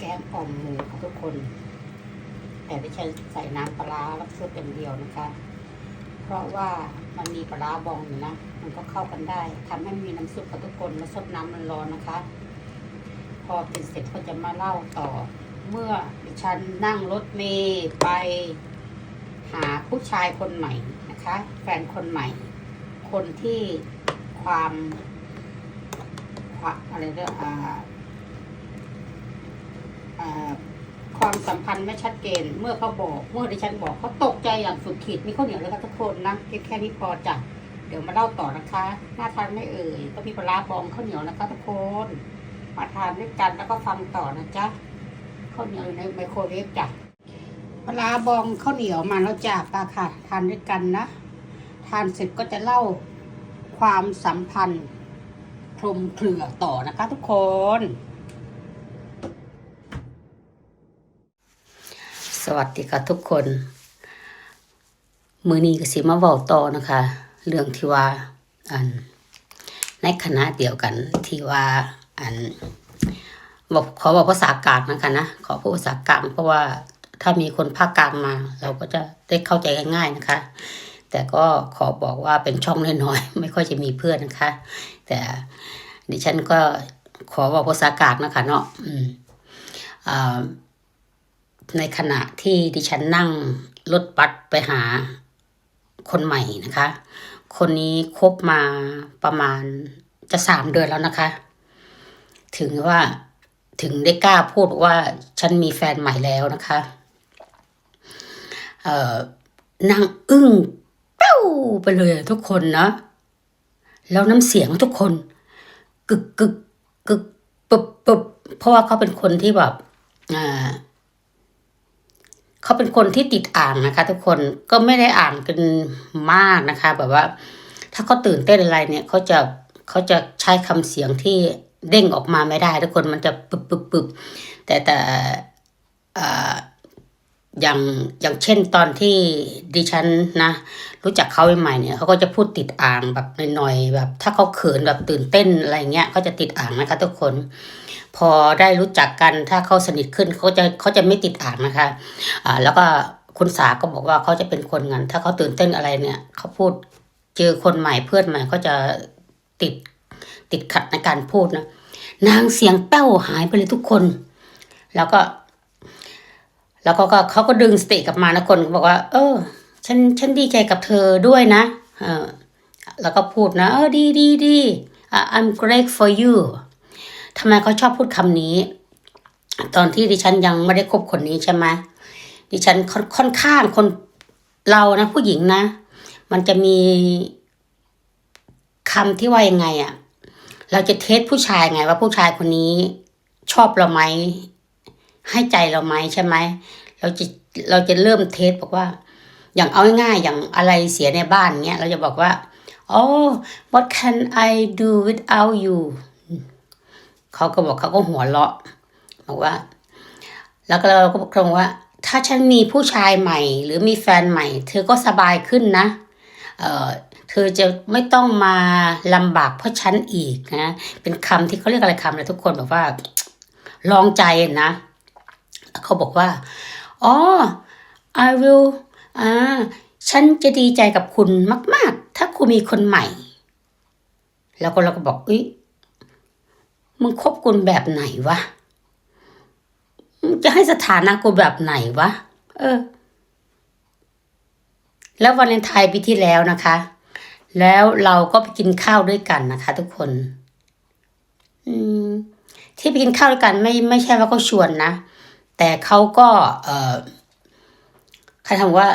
แกงอ่อมหมูค่ะทุกคน แต่ไม่ใช่ใส่น้ำปลาร้าแล้วซุปอย่างเดียวนะคะ เพราะว่ามันมีปลาร้าบองอยู่นะ มันก็เข้ากันได้ทำให้มีน้ำซุปกับทุกคนแล้วซดน้ำมันร้อนนะคะ พอเป็นเสร็จก็จะมาเล่าต่อ เมื่อดิฉันนั่งรถเมย์ไปหาผู้ชายคนใหม่นะคะ แฟนคนใหม่ คนที่ความ อะไรเรียกอ่าอ่า ความสัมพันธ์ไม่ชัดเจน เมื่อเขาบอก เมื่อดิฉันบอกเขาตกใจอย่างสุดขีดมีข้าวเหนียวแล้วก็ทุกคนนะแค่แค่นี้พอจ้ะเดี๋ยวมาเล่าต่อนะคะน่าทานไม่เอ่ยก็มีปลาบองข้าวเหนียวนะคะทุกคนมาทานด้วยกันแล้วก็ฟังต่อนะจ๊ะข้าวเหนียวในไมโครเวฟจ้ะปลาบองข้าวเหนียวมาแล้วจ้าปลาค่ะทานด้วยกันนะทานเสร็จก็จะเล่าความสัมพันธ์คลุมเครือต่อนะคะทุกคน สวัสดีค่ะทุกคน มือนี้ก็สิมาเว้าต่อนะคะ เรื่องที่ว่าอันในคณะเดียวกันที่ว่าอันบอกขอบอกภาษากลางนะคะนะขอพูดภาษากลางเพราะว่าถ้ามีคนภาคกลางมา เราก็จะได้เข้าใจง่ายๆนะคะ แต่ก็ขอบอกว่าเป็นช่องน้อยๆไม่ค่อยจะมีเพื่อนนะคะ แต่ดิฉันก็ขอบอกภาษากลางนะคะเนาะอืมอ่า ในขณะที่ดิฉันนั่งรถบัสไปหาคนใหม่นะคะ คนนี้คบมาประมาณจะสามเดือนแล้วนะคะ ถึงว่าถึงได้กล้าพูดว่าฉันมีแฟนใหม่แล้วนะคะเอ่อนางอึ้งเป้าไปเลยทุกคนนะ แล้วน้ำเสียงทุกคน กึกกึกกึกปึบปึบเพราะว่าเขาเป็นคนที่แบบอ่า เขาเป็นคนที่ติดอ่างนะคะ ทุกคนก็ไม่ได้อ่านกันมากนะคะ แบบว่า ถ้าเขาตื่นเต้นอะไรเนี่ยเขาจะเขาจะใช้คำเสียงที่เด้งออกมาไม่ได้ ทุกคนมันจะปึบปึบปึบแต่แต่อ่าอย่างอย่างเช่นตอนที่ดิฉันนะ รู้จักเขาใหม่ๆเนี่ยเขาก็จะพูดติดอ่างแบบหน่อยๆแบบ ถ้าเขาเขินแบบตื่นเต้นอะไรเงี้ยเขาจะติดอ่างนะคะทุกคน พอได้รู้จักกันถ้าเขาสนิทขึ้นเขาจะเขาจะไม่ติดอ่างนะคะอ่าแล้วก็คุณสาก็บอกว่าเขาจะเป็นคนงั้น ถ้าเขาตื่นเต้นอะไรเนี่ยเขาพูดเจอคนใหม่เพื่อนใหม่เขาจะติดติดขัดในการพูดนะนางเสียงแป้วหายไปเลยทุกคน แล้วก็ แล้วก็เขาก็ดึงสติกลับมานะคนบอกว่า เออ ฉันฉันดีใจกับเธอด้วยนะเออแล้วก็พูดนะ เออดีดีดีอะ I'm great for you ทำไมเขาชอบพูดคำนี้ ตอนที่ดิฉันยังไม่ได้คบคนนี้ใช่ไหมดิฉันค่อนข้างคนเรานะผู้หญิงนะ มันจะมีคำที่ว่ายังไงอะ่ะ เราจะเทสผู้ชายไงว่าผู้ชายคนนี้ชอบเราไหมให้ใจเราไหมใช่ไหมเราจะเราจะเริ่มเทสบอกว่า อย่างเอาง่ายๆอย่างอะไรเสียในบ้านเงี้ยเราจะบอกว่า oh what can I do without you เขาก็บอกเขาก็หัวเราะบอกว่า แล้วก็เราก็บอกตรงว่า ถ้าฉันมีผู้ชายใหม่ หรือมีแฟนใหม่ เธอก็สบายขึ้นนะ เออเธอจะไม่ต้องมาลำบากเพราะฉันอีกนะ เป็นคำที่เขาเรียกอะไรคำเลยทุกคนแบบว่า ลองใจนะแล้วเขาบอกว่าอ๋อ I will อ่าฉันจะดีใจกับคุณมาก ๆ ถ้าคุณมีคนใหม่ แล้วก็เราก็บอกอุ้ย มึงคบกุนแบบไหนวะมึงจะให้สถานะกูแบบไหนวะ เออ แล้ววันเลนไทน์ปีที่แล้วนะคะ แล้วเราก็ไปกินข้าวด้วยกันนะคะ ทุกคน อืม ที่ไปกินข้าวด้วยกันไม่ไม่ใช่ว่าเขาชวนนะ แต่เขาก็ เออเขาทำว่า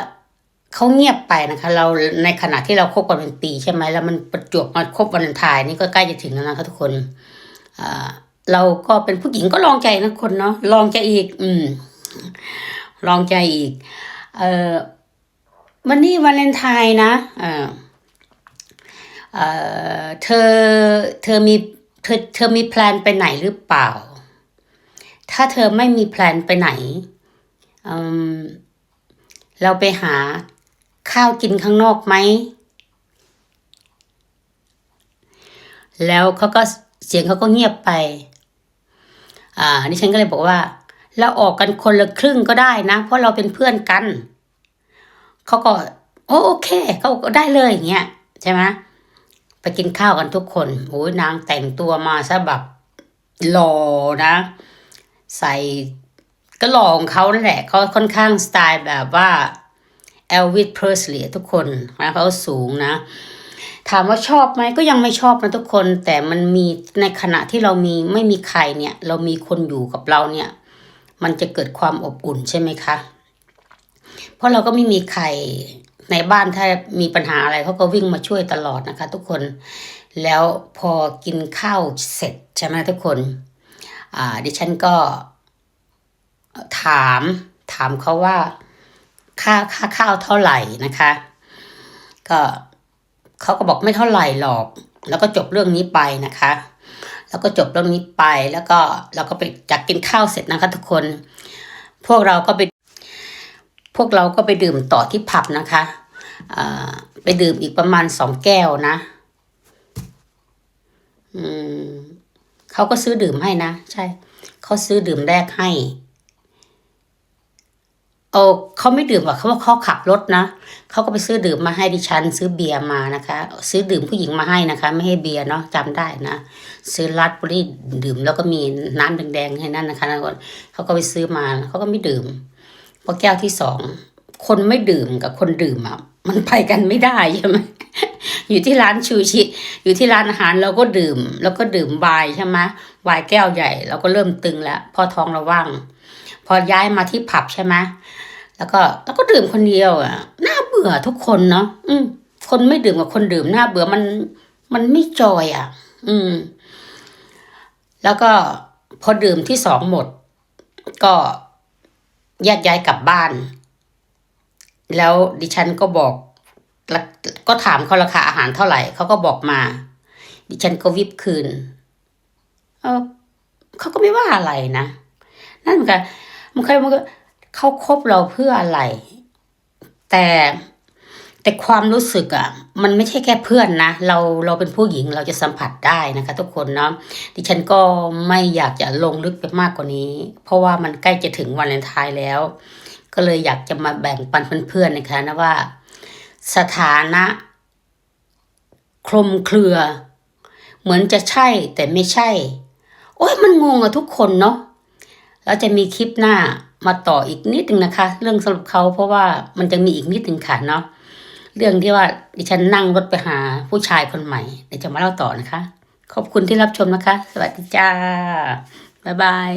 เขาเงียบไปนะคะ เราในขณะที่เราคบกันเป็นปีใช่ไหมแล้วมันประจวบมาคบวันเลนไทน์นี่ก็ใกล้จะถึงแล้วนะคะทุกคน เราก็เป็นผู้หญิงก็ลองใจนะคนเนาะลองใจอีก อืม ลองใจอีก เออวันนี้วันเลนไทน์นะเออเออเธอเธอมีเธอเธอมีแพลนไปไหนหรือเปล่า ถ้าเธอไม่มีแพลนไปไหนอืมเราไปหาข้าวกินข้างนอกไหม แล้วเขาก็ เสียงเขาก็เงียบไป อ่าดิฉันก็เลยบอกว่าแล้วออกกันคนละครึ่งก็ได้นะ เพราะเราเป็นเพื่อนกัน เขาก็โอโอเคเขาก็ได้เลยอย่างเงี้ยใช่ไหมไปกินข้าวกันทุกคนโอ้ยนางแต่งตัวมาซะแบบหล่อนะ ใส่ก็หล่อของเขานั่นแหละเขาค่อนข้างสไตล์แบบว่าเอลวิสเพรสลีย์ทุกคนนะเขาสูงนะ ถามว่าชอบไหมก็ยังไม่ชอบนะทุกคน แต่มันมีในขณะที่เรามีไม่มีใครเนี่ย เรามีคนอยู่กับเราเนี่ย มันจะเกิดความอบอุ่นใช่ไหมคะ เพราะเราก็ไม่มีใครในบ้านถ้ามีปัญหาอะไรเขาก็วิ่งมาช่วยตลอดนะคะ ทุกคนแล้วพอกินข้าวเสร็จใช่ไหมทุกคนดิฉันก็ถามถามเขาว่าค่าค่าข้าวเท่าไหร่นะคะ ก็ เขาก็บอกไม่เท่าไหร่หรอก แล้วก็จบเรื่องนี้ไปนะคะ แล้วก็จบเรื่องนี้ไปแล้วก็เราก็ไปจากกินข้าวเสร็จนะคะทุกคน พวกเราก็ไป พวกเราก็ไปดื่มต่อที่ผับนะคะอ่าไปดื่มอีกประมาณสองแก้วนะ อืมเขาก็ซื้อดื่มให้นะ ใช่ เขาซื้อดื่มแรกให้ โอ้เขาไม่ดื่มหรอกเขาว่าเขาขับรถนะเขาก็ไปซื้อดื่มมาให้ดิฉัน ซื้อเบียร์มานะคะ ซื้อดื่มผู้หญิงมาให้นะคะ ไม่ให้เบียร์เนาะจำได้นะ ซื้อรัดบุรีดื่มแล้วก็มีน้ำแดงๆให้นั่นนะคะทุกคนเขาก็ไปซื้อมาเขาก็ไม่ดื่มพอแก้วที่สองคนไม่ดื่มกับคนดื่มอะมันไปกันไม่ได้ใช่ไหมอยู่ที่ร้านชูชิ อยู่ที่ร้านอาหารเราก็ดื่ม แล้วก็ดื่มไวน์ใช่ไหมไวน์แก้วใหญ่เราก็เริ่มตึงแล้วพอท้องเราว่าง พอย้ายมาที่ผับใช่ไหม แล้วก็แล้วก็ดื่มคนเดียวอะน่าเบื่อทุกคนเนาะอืม คนไม่ดื่มกับคนดื่มน่าเบื่อมัน มันไม่จอยอะ อืม แล้วก็พอดื่มที่สองหมด ก็แยกย้ายกลับบ้าน แล้วดิฉันก็บอกก็ถามเขาราคาอาหารเท่าไหร่เขาก็บอกมา ดิฉันก็วิบคืน เออเขาก็ไม่ว่าอะไรนะนั่นเหมือนกันมันเคยมันก็ เขาคบเราเพื่ออะไร แต่แต่ความรู้สึกอะ่ะมันไม่ใช่แค่เพื่อนนะ เราเราเป็นผู้หญิงเราจะสัมผัสได้นะคะ ทุกคนเนาะดิฉันก็ไม่อยากจะลงลึกไปมากกว่านี้ เพราะว่ามันใกล้จะถึงวันเลนทน์แล้ว ก็เลยอยากจะมาแบ่งปันเพื่อนๆนะคะนะว่า สถานะคลุมเครือ เหมือนจะใช่แต่ไม่ใช่ โอ้ยมันงงอะทุกคนเนาะแล้วจะมีคลิปหน้า มาต่ออีกนิดหนึ่งนะคะ เรื่องสรุปเขาเพราะว่ามันจะมีอีกนิดหนึ่งค่ะเนาะเรื่องที่ว่าดิฉันนั่งรถไปหาผู้ชายคนใหม่เดี๋ยวจะมาเล่าต่อนะคะ ขอบคุณที่รับชมนะคะ สวัสดีจ้าบ๊ายบาย